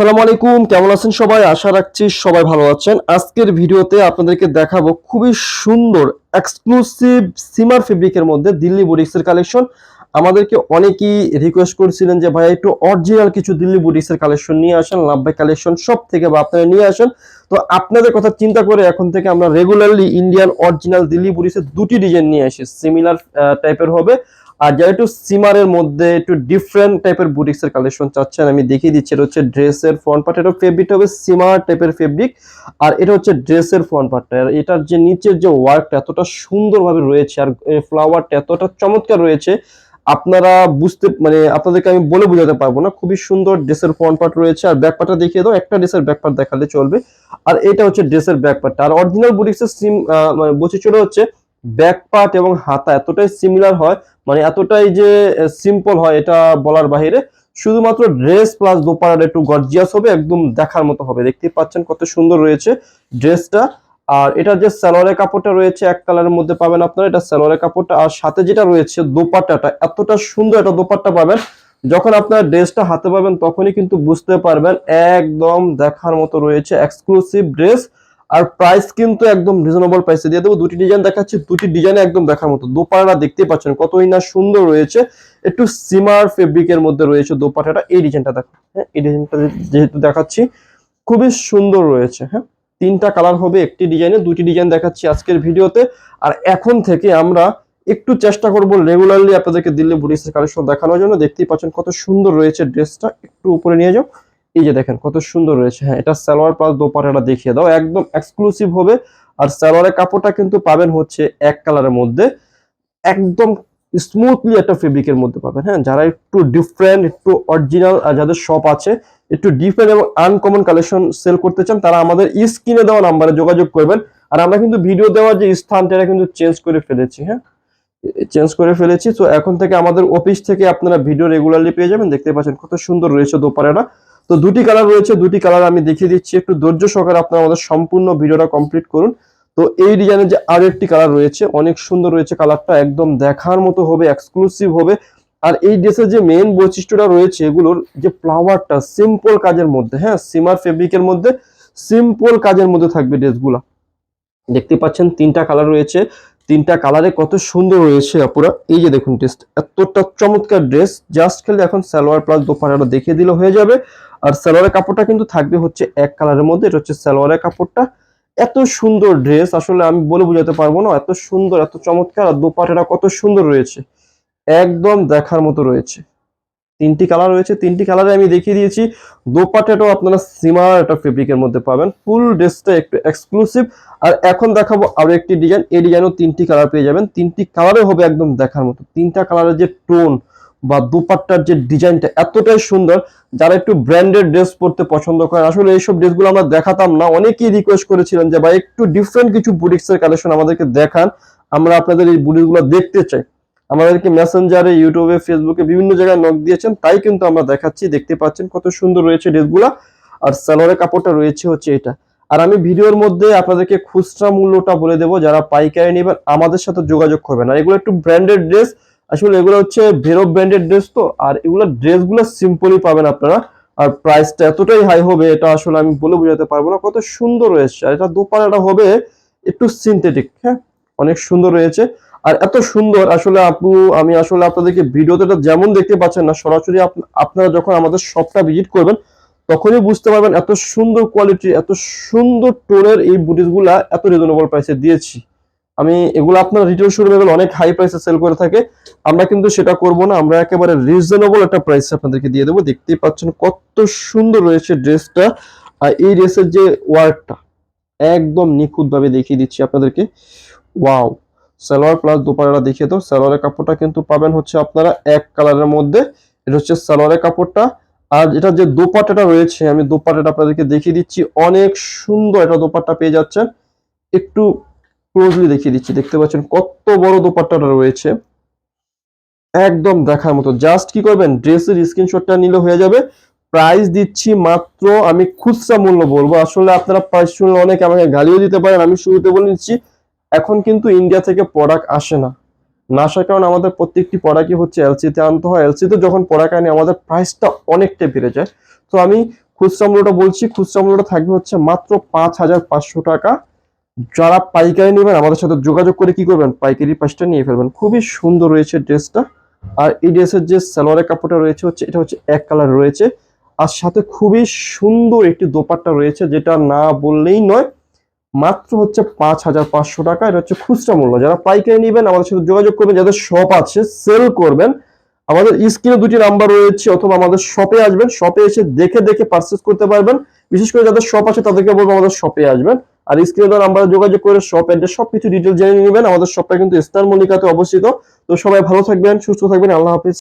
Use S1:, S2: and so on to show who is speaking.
S1: আসসালামু আলাইকুম, কেমন আছেন সবাই? আশা রাখছি সবাই ভালো আছেন। আজকের ভিডিওতে আপনাদেরকে দেখাবো খুবই সুন্দর এক্সক্লুসিভ সিমার ফেব্রিকের মধ্যে দিল্লি বুটিক্সের কালেকশন আমাদেরকে অনেকেই রিকোয়েস্ট করেছিলেন যে ভাই একটু অরিজিনাল কিছু দিল্লি বুটিক্সের কালেকশন নিয়ে আসেন, লাভবাই কালেকশন সব থেকে বা আপনারা নিয়ে আসেন। তো আপনাদের কথা চিন্তা করে এখন থেকে আমরা রেগুলারলি ইন্ডিয়ান অরিজিনাল দিল্লি বুটিক্সের দুটি ডিজাইন নিয়ে আসি। সিমিলার টাইপের হবে। আর যারা একটু সিমারের মধ্যে একটু ডিফারেন্ট টাইপের বুটিক্স এর কালেকশন চাচ্ছেন, আমি দেখিয়ে দিচ্ছি, এটা হচ্ছে ড্রেসের ফ্রন্ট পার্ট এটা ফেব্রিকটা হবে সিমার টাইপের ফেব্রিক আর এটা হচ্ছে ড্রেসের ফ্রন্ট পার্টটা আর এটার যে নিচের যে ওয়ার্কটা এতটা সুন্দরভাবে রয়েছে, আর ফ্লাওয়ারটা এতটা চমৎকার রয়েছে, আপনারা বুঝতে মানে আপনাদেরকে আমি বলে বোঝাতে পারব না, খুবই সুন্দর ড্রেসের ফ্রন্ট পার্ট রয়েছে। আর ব্যাক পার্টটা দেখিয়ে দাও, একটা ড্রেসের ব্যাক পার্ট দেখালে চলবে। আর এটা হচ্ছে ড্রেসের ব্যাক পার্টটা আর অরিজিনাল বুটিক্সের সিম মানে বৈশিষ্ট্যটা হচ্ছে ব্যাক পার্ট এবং হাতা এতটাই সিমিলার হয় মানে এতটাই যে সিম্পল হয় এটা বলার বাহিরে। শুধুমাত্র ড্রেস প্লাস দোপাড়াটা একটু গর্জিয়াস হবে, একদম দেখার মতো হবে। দেখতেই পাচ্ছেন কত সুন্দর রয়েছে ড্রেসটা আর এটা যে সালোয়ারের কাপড়টা রয়েছে, এক কালারের মধ্যে পাবেন আপনারা। এটা সালোয়ারের কাপড়টা, আর সাথে যেটা রয়েছে দোপাট্টাটা, এতটা সুন্দর একটা দোপাট্টা পাবেন। যখন আপনার ড্রেসটা হাতে পাবেন, তখনই কিন্তু বুঝতে পারবেন, একদম দেখার মতো রয়েছে এক্সক্লুসিভ ড্রেস আর প্রাইস কিন্তু একদম রিজনেবল প্রাইসে দিয়ে দেবো। দুটি ডিজাইন দেখাচ্ছি, দুটি ডিজাইনে একদম দেখার মতো। দোপাট্টা দেখতে পাচ্ছেন, কতই না সুন্দর রয়েছে। একটু সিমার ফেব্রিকের মধ্যে রয়েছে দোপাট্টাটা। এই ডিজাইনটা দেখো হ্যাঁ এই ডিজাইনটা যেহেতু দেখাচ্ছি, খুবই সুন্দর রয়েছে হ্যাঁ। তিনটা কালার হবে, একটি ডিজাইনে দুটি ডিজাইন দেখাচ্ছি আজকের ভিডিওতে। আর এখন থেকে আমরা একটু চেষ্টা করব রেগুলারলি আপনাদেরকে দিল্লি বুটিক্সের কালেকশন দেখানোর জন্য। দেখতেই পাচ্ছেন কত সুন্দর রয়েছে ড্রেসটা একটু উপরে নিয়ে যাও। এই যে দেখেন, কত সুন্দর রয়েছে। হ্যাঁ এটা সালোয়ার প্লাস দোপাটাটা দেখিয়ে দাও। একদম এক্সক্লুসিভ হবে। আর সালোয়ারের কাপড়টা কিন্তু পাবেন হচ্ছে এক কালারের মধ্যে। একদম স্মুথলি একটা ফেব্রিকের মধ্যে পাবেন। হ্যাঁ যারা একটু ডিফারেন্ট একটু অরিজিনাল আর যাদের শপ আছে, একটু ডিফারেন্ট এবং আনকমন কালেকশন সেল করতে চান, তারা আমাদের স্ক্রিনে দেওয়া নাম্বারে যোগাযোগ করবেন। আর আমরা কিন্তু ভিডিও দেওয়ার যে স্থানটা, এটা কিন্তু চেঞ্জ করে ফেলেছি। হ্যাঁ চেঞ্জ করে ফেলেছি। তো এখন থেকে আমাদের অফিস থেকে আপনারা ভিডিও রেগুলারলি পেয়ে যাবেন। দেখতে পাচ্ছেন কত সুন্দর রয়েছে দোপারেটা তো দুটি কালার রয়েছে, দুটি কালার আমি দেখিয়ে দিচ্ছি। একটু ধৈর্য সহকারে আপনারা আমাদের সম্পূর্ণ ভিডিওটা কমপ্লিট করুন। তো এই ডিজাইনের যে আর একটি কালার রয়েছে, অনেক সুন্দর রয়েছে কালারটা একদম দেখার মতো হবে এক্সক্লুসিভ হবে। আর এই ড্রেসের যে মেন বৈশিষ্ট্যটা রয়েছে, এগুলোর যে ফ্লাওয়ারটা সিম্পল কাজের মধ্যে হ্যাঁ সিমার ফেব্রিকের মধ্যে সিম্পল কাজের মধ্যে থাকবে ড্রেসগুলা দেখতে পাচ্ছেন, তিনটা কালার রয়েছে। তিনটা কালারে কত সুন্দর রয়েছে আপুরা। এই যে দেখুন টেস্ট এতটা চমৎকার ড্রেস জাস্ট খেলে এখন সালোয়ার প্লাস দোপাটাটা দেখিয়ে দিলে হয়ে যাবে। আর সালোয়ারের কাপড়টা কিন্তু থাকবে হচ্ছে এক কালারের মধ্যে, এটা হচ্ছে সালোয়ারের কাপড়টা। এত সুন্দর ড্রেস আসলে আমি বলে বোঝাতে পারব না, এত সুন্দর, এত চমৎকার, আর দোপাটাটা কত সুন্দর রয়েছে। একদম দেখার মতো রয়েছে। তিনটি কালার রয়েছে। তিনটি কালারে আমি দেখিয়ে দিয়েছি। দোপাটাটাও আপনারা সিমার একটা ফেব্রিকের মধ্যে পাবেন। ফুল ড্রেসটা একটু এক্সক্লুসিভ আর এখন দেখাবো আরও একটি ডিজাইন এই ডিজাইনও তিনটি কালার পেয়ে যাবেন। তিনটি কালারে হবে একদম দেখার মতো। তিনটা কালারের যে টোন বা দোপাট্টার যে ডিজাইনটা এতটাই সুন্দর, যারা একটু ব্র্যান্ডেড ড্রেস পরতে পছন্দ করেন, আসলে এইসব ড্রেসগুলো আমরা দেখাতাম না। অনেকেই রিকোয়েস্ট করেছিলেন যে, ভাই, একটু ডিফারেন্ট কিছু বুটিক্সের কালেকশন আমাদেরকে দেখান। আমরা আপনাদের এই বুটিক্সগুলো দেখতে চাই। আমাদেরকে মেসেঞ্জারে ইউটিউবে ফেসবুকে বিভিন্ন জায়গায় নক দিয়েছেন, তাই কিন্তু আমরা দেখাচ্ছি, দেখতে পাচ্ছেন কত সুন্দর রয়েছে ড্রেসগুলো। আর সালোয়ারের কাপড়টা রয়েছে হচ্ছে এটা। আর আমি ভিডিওর মধ্যে আপনাদেরকে খুচরা মূল্যটা বলে দেবো, যারা পাইকারি নেবেন, আমাদের সাথে যোগাযোগ করবেন। আর এগুলো একটু ব্র্যান্ডেড ড্রেস আসলে এগুলো হচ্ছে ভেরো ব্র্যান্ডেড ড্রেস তো, আর এগুলো ড্রেসগুলো সিম্পলি পাবেন আপনারা। আর প্রাইসটা এতটাই হাই হবে, এটা আসলে আমি বলে বোঝাতে পারব না, কত সুন্দর রয়েছে। আর এটা দোপানাটা হবে একটু সিনথেটিক হ্যাঁ? অনেক সুন্দর রয়েছে। আর এত সুন্দর, আসলে আপু, আমি আসলে আপনাদেরকে ভিডিওতে যেমন দেখতে পাচ্ছেন না, সরাসরি আপনারা যখন আমাদের শপটা ভিজিট করবেন, তখনই বুঝতে পারবেন এত সুন্দর কোয়ালিটি এত সুন্দর টোনের এই বুটিসগুলা এত রিজনেবল প্রাইসে দিয়েছি। আমি এগুলো আপনার রিটেল শোরুমে এগুলো অনেক হাই প্রাইসে সেল করে থাকে। আমরা কিন্তু সেটা করব না, আমরা একেবারে রিজনেবল একটা প্রাইস আপনাদেরকে দিয়ে দেবো। দেখতেই পাচ্ছেন কত সুন্দর রয়েছে ড্রেসটা। আর এই ড্রেসের যে ওয়ার্কটা একদম নিখুঁত ভাবে দেখিয়ে দিচ্ছি আপনাদেরকে। ওয়াও সালোয়ার প্লাস দোপাড়া দেখিয়ে দাও। সালোয়ারের কাপড়টা কিন্তু পাবেন হচ্ছে আপনারা এক কালারের মধ্যে। এটা হচ্ছে সালোয়ারের কাপড়টা। আর এটা যে দোপাট্টাটা রয়েছে, আমি দোপাট্টাটা আপনাদেরকে দেখিয়ে দিচ্ছি। অনেক সুন্দর এটা দোপাট্টা পেয়ে যাচ্ছেন। একটু ক্লোজলি দেখিয়ে দিচ্ছি। দেখতে পাচ্ছেন কত বড় দোপাট্টাটা রয়েছে। একদম দেখার মতো। জাস্ট কি করবেন? ড্রেসের স্ক্রিনশটটা নিলে হয়ে যাবে। প্রাইস দিচ্ছি মাত্র, আমি খুচরা মূল্য বলব। আসলে আপনারা প্রাইস শুনলে অনেক আমাকে গালিও দিতে পারেন। আমি শুরুতে বলে নিচ্ছি এখন কিন্তু ইন্ডিয়া থেকে প্রোডাক্ট আসে না। না আসার কারণে আমাদের প্রত্যেকটি প্রোডাক্টই হচ্ছে এলসিতে আনতে হয়। এলসিতে যখন প্রোডাক্ট আনি, আমাদের প্রাইসটা অনেকটাই বেড়ে যায়। তো আমি খুচরা মূল্যটা বলছি, খুচরা মূল্যটা থাকবে হচ্ছে মাত্র পাঁচ হাজার পাঁচশো টাকা। যারা পাইকারি নেবেন, আমাদের সাথে যোগাযোগ করে কি করবেন? পাইকারি পাঁচটা নিয়ে ফেলবেন। খুবই সুন্দর রয়েছে ড্রেসটা। আর এই ড্রেসের যে সালোয়ারের কাপড়টা রয়েছে, হচ্ছে এটা হচ্ছে এক কালার রয়েছে। আর সাথে খুবই সুন্দর একটি দোপাট্টা রয়েছে, যেটা না বললেই নয় মাত্র হচ্ছে পাঁচ হাজার পাঁচশো টাকা। এটা হচ্ছে খুচরা মূল্য। যারা পাইকারি নেবেন, আমাদের সাথে যোগাযোগ করবেন, যাদের শপ আছে সেল করবেন, আমাদের স্ক্রিনে দুটি নাম্বার রয়েছে, অথবা আমাদের শপে আসবেন শপে এসে দেখে দেখে পারচেস করতে পারবেন। বিশেষ করে যাদের শপ আছে, তাদেরকে বলব আমাদের শপে আসবেন। আর স্ক্রিনে দেওয়া নাম্বারে যোগাযোগ করে শপ অ্যাড্রেস সবকিছু ডিটেল জেনে নেবেন, আমাদের শপটা কিন্তু স্টার মল্লিকাতে অবস্থিত। তো সবাই ভালো থাকবেন, সুস্থ থাকবেন, আল্লাহ হাফিজ।